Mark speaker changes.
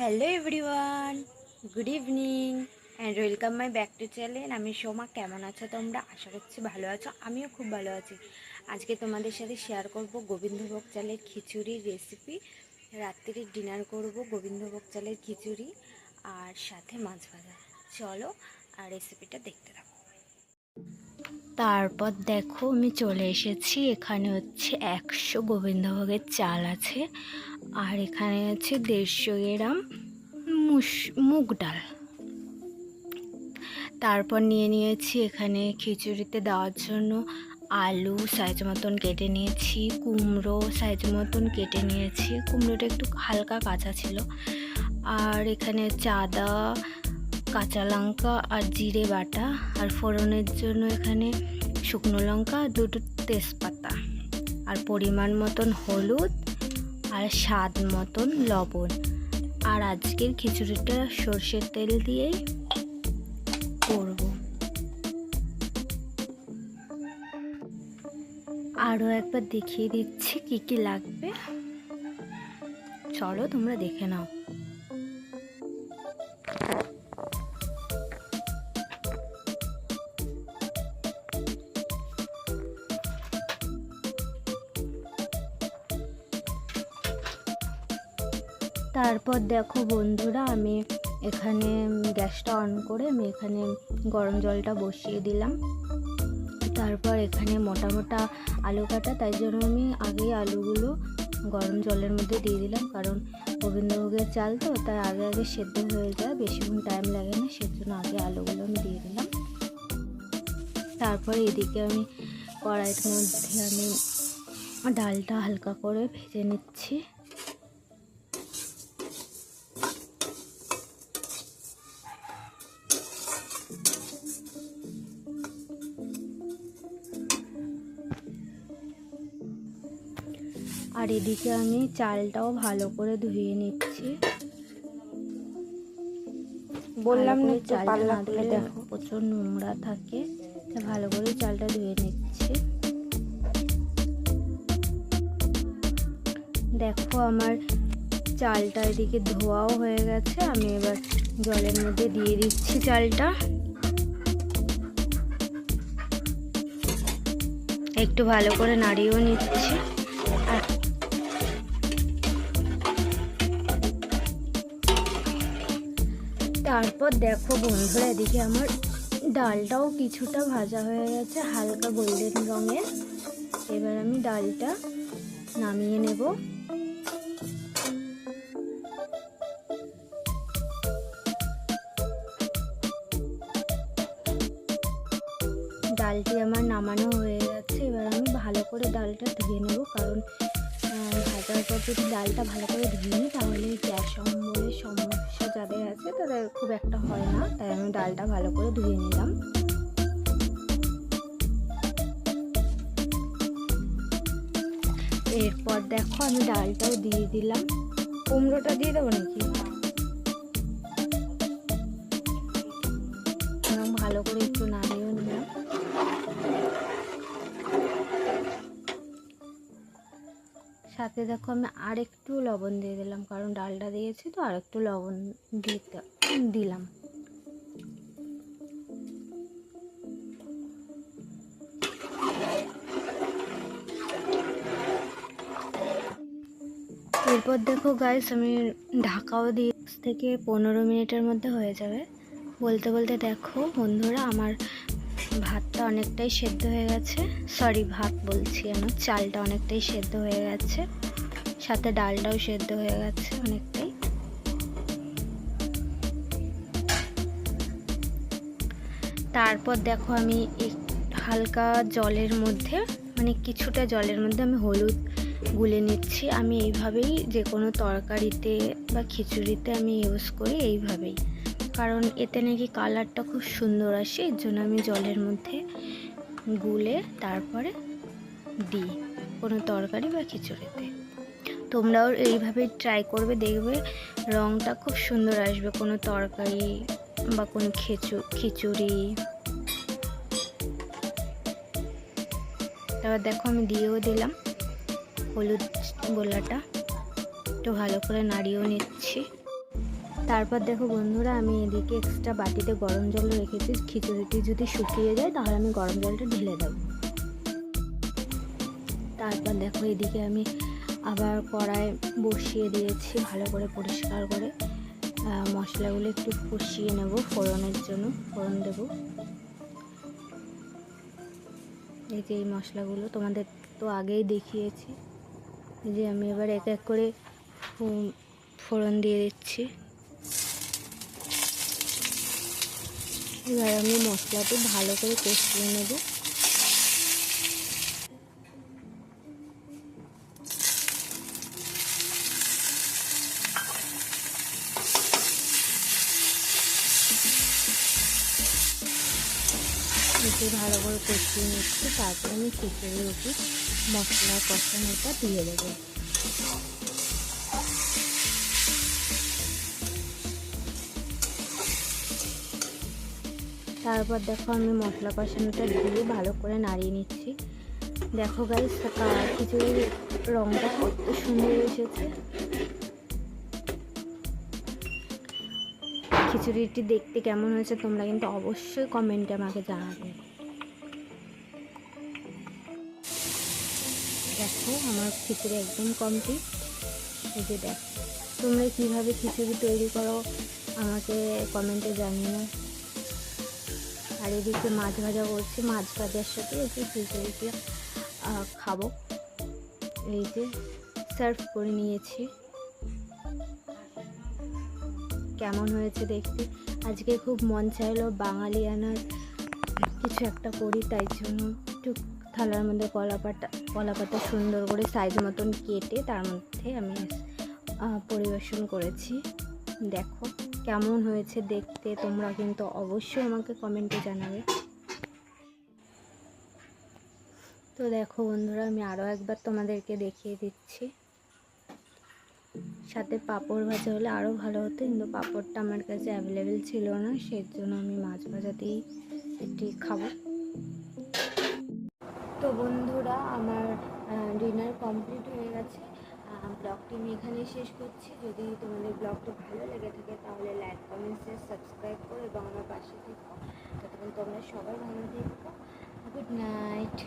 Speaker 1: Hello everyone good evening and welcome my back to channel আমি সোমা, কেমন আছো তোমরা? আশা করছি ভালো আছো, আমিও খুব ভালো আছি। আজকে তোমাদের সাথে শেয়ার করব গোবিন্দভোগ চালের খিচুড়ির রেসিপি রাত্রির ডিনার করব গোবিন্দভোগ চালের খিচুড়ি আর সাথে মাছ ভাজা। চলো, আর রেসিপিটা দেখতে থাকো। তারপর দেখো আমি চলে এসেছি। এখানে হচ্ছে একশো গোবিন্দভোগের চাল আছে। আর এখানে আছে দেড়শো গ্রাম মুস, মুগ ডাল। তারপর নিয়ে নিয়েছি এখানে খিচুড়িতে দেওয়ার জন্য আলু, সাইজ মতন কেটে নিয়েছি, কুমড়ো, সাইজ মতন কেটে নিয়েছি। কুমড়োটা একটু হালকা কাঁচা ছিল। আর এখানে চাদা কাঁচা লঙ্কা আর জিরে বাটা আর ফোড়নের জন্য এখানে শুকনো লঙ্কা, দুটো তেজপাতা আর পরিমাণ মতন হলুদ আর স্বাদ মতন লবণ। আর আজকের খিচুড়িটা সর্ষের তেল দিয়েই করব। আরও একবার দেখিয়ে দিচ্ছি কি কি লাগবে। চলো তোমরা দেখে নাও। তারপর দেখো বন্ধুরা, আমি এখানে গ্যাসটা অন করে আমি এখানে গরম জলটা বসিয়ে দিলাম। তারপর এখানে মোটা মোটা আলু কাটা, তাই জন্য আমি আগেই আলুগুলো গরম জলের মধ্যে দিয়ে দিলাম, কারণ গোবিন্দভোগের চাল তো, তাই আগে আগে সেদ্ধ হয়ে যায়, বেশিক্ষণ টাইম লাগে না, সেজন্য আগে আলুগুলো আমি দিয়ে দিলাম। তারপরে এদিকে আমি কড়াইয়ের মধ্যে আমি ডালটা হালকা করে ভেজে নিচ্ছি। আর এদিকে আমি চালটাও ভালো করে ধুয়ে নিচ্ছি।
Speaker 2: বললাম না
Speaker 1: চালটা না ধুলে
Speaker 2: দেখো।
Speaker 1: প্রচুর নোংরা থাকে ভালো করে চালটা ধুয়ে নিচ্ছি। দেখো আমার চালটা এদিকে ধোয়াও হয়ে গেছে আমি এবার জলের মধ্যে দিয়ে দিচ্ছি চালটা। একটু ভালো করে নাড়িয়েও নিচ্ছি। আর তারপর দেখো বন্ধুরা, এদিকে আমার ডালটাও কিছুটা ভাজা হয়ে গেছে, হালকা গোল্ডেন রঙের। এবার আমি ডালটা নামিয়ে নেব। ডালটি আমার নামানো হয়ে গেছে, এবার আমি ভালো করে ডালটা ধুয়ে নেব, কারণ ভাজার পর যদি ডালটা ভালো করে ধুয়ে নিই, তাহলে গ্যাস অম্বলের সমস্যা যাদের আছে, তাদের খুব একটা হয় না। তাই আমি ডালটা ভালো করে ধুয়ে নিলাম। এরপর দেখো আমি ডালটাও দিয়ে দিলাম। কুমড়োটা দিয়ে দেবো নাকি? এরকম ভালো করে একটু নাড়িয়েও সাথে দেখো আমি আরেকটু লবণ দিয়ে দিলাম, কারণ ডালটা দিয়েছি তো আরেকটু লবণ দিতে, দিলাম। এরপর দেখো গাইস আমি ঢাকাও দিয়ে থেকে পনেরো মিনিটের মধ্যে হয়ে যাবে। বলতে বলতে দেখো বন্ধুরা, আমার ভাতটা অনেকটাই সেদ্ধ হয়ে গেছে। সরি ভাত বলছি আমার চালটা অনেকটাই সেদ্ধ হয়ে গেছে। সাথে ডালটাও সেদ্ধ হয়ে গেছে অনেকটাই। তারপর দেখো আমি হালকা জলের মধ্যে মানে কিছুটা জলের মধ্যে আমি হলুদ গুলে নিচ্ছি। আমি এইভাবেই যে কোনো তরকারিতে বা খিচুড়িতে আমি ইউজ করি, এইভাবেই। কারণ এতে নাকি কালারটা খুব সুন্দর আসে, এর জন্য আমি জলের মধ্যে গুলে তারপরে দিই কোনো তরকারি বা খিচুড়িতে। তোমরাও এইভাবেই ট্রাই করবে, দেখবে রঙটা খুব সুন্দর আসবে, কোনো তরকারি বা কোনো খিচু, খিচুড়ি। তারপর দেখো আমি দিয়েও দিলাম হলুদ গোলাটা একটু ভালো করে নাড়িয়েও নিচ্ছি। তারপর দেখো বন্ধুরা, আমি এদিকে এক্সট্রা বাটিতে গরম জল রেখেছি। খিচুড়িটি যদি শুকিয়ে যায়, তাহলে আমি গরম জলটা ঢেলে দেবো। তারপর দেখো এদিকে আমি আবার কড়াই বসিয়ে দিয়েছি, ভালো করে পরিষ্কার করে। মশলাগুলো একটু কষিয়ে নেব ফোড়নের জন্য, ফোড়ন দেব। এই যে এই মশলাগুলো তোমাদের তো আগেই দেখিয়েছি। যে আমি এবার এক এক করে ফোড়ন দিয়ে দিচ্ছি। এবার আমি মশলাটি ভালো করে কষিয়ে নেব। এতে ভালো করে কষিয়ে নিচ্ছি, তারপরে আমি খিচুড়ির উপর মশলা কষানোটা দিয়ে দেবো। তারপর দেখো আমি মশলা কষানোটা দিয়ে ভালো করে নাড়িয়ে নিচ্ছি। দেখো গাইস খিচুড়ির রঙটা কত সুন্দর এসেছে। খিচুড়িটি দেখতে কেমন হয়েছে তোমরা কিন্তু অবশ্যই কমেন্টে আমাকে জানাবে। দেখো আমার খিচুড়ি একদম কমপ্লিট এই যে দেখো, তোমরা কীভাবে খিচুড়ি তৈরি করো আমাকে কমেন্টে জানিও। আর এদিকে মাছ ভাজা করছি মাছ ভাজার সাথে একটু খিচুড়িটা আহ, খাব। এই যে সার্ভ করে নিয়েছি। কেমন হয়েছে দেখতে? আজকে খুব মন চাইলো বাঙালিয়ানার কিছু একটা করি তাই জন্য একটু থালার মধ্যে কলা পাতা কলা পাতা সুন্দর করে সাইজ মতন কেটে তার মধ্যে আমি পরিবেশন করেছি। দেখো, কেমন হয়েছে দেখতে, তোমরা কিন্তু অবশ্যই আমাকে কমেন্টে জানাবে। তো দেখো বন্ধুরা, আমি আরও একবার তোমাদেরকে দেখিয়ে দিচ্ছি। সাথে পাঁপড় ভাজা হলে আরও ভালো হতো, কিন্তু পাঁপড়টা আমার কাছে অ্যাভেলেবেল ছিল না সেই জন্য আমি মাছ ভাজাতেই এটি খাব। তো বন্ধুরা, আমার ডিনার কমপ্লিট হয়ে গেছে। ব্লগটি আমি এখানেই শেষ করছি। যদি তোমাদের ব্লগটা ভালো লেগে থাকে, তাহলে লাইক কমেন্ট শেয়ার সাবস্ক্রাইব করো এবং আমার পাশে থেকো। ততক্ষণ তোমরা সবাই ভালো থেকো। Good night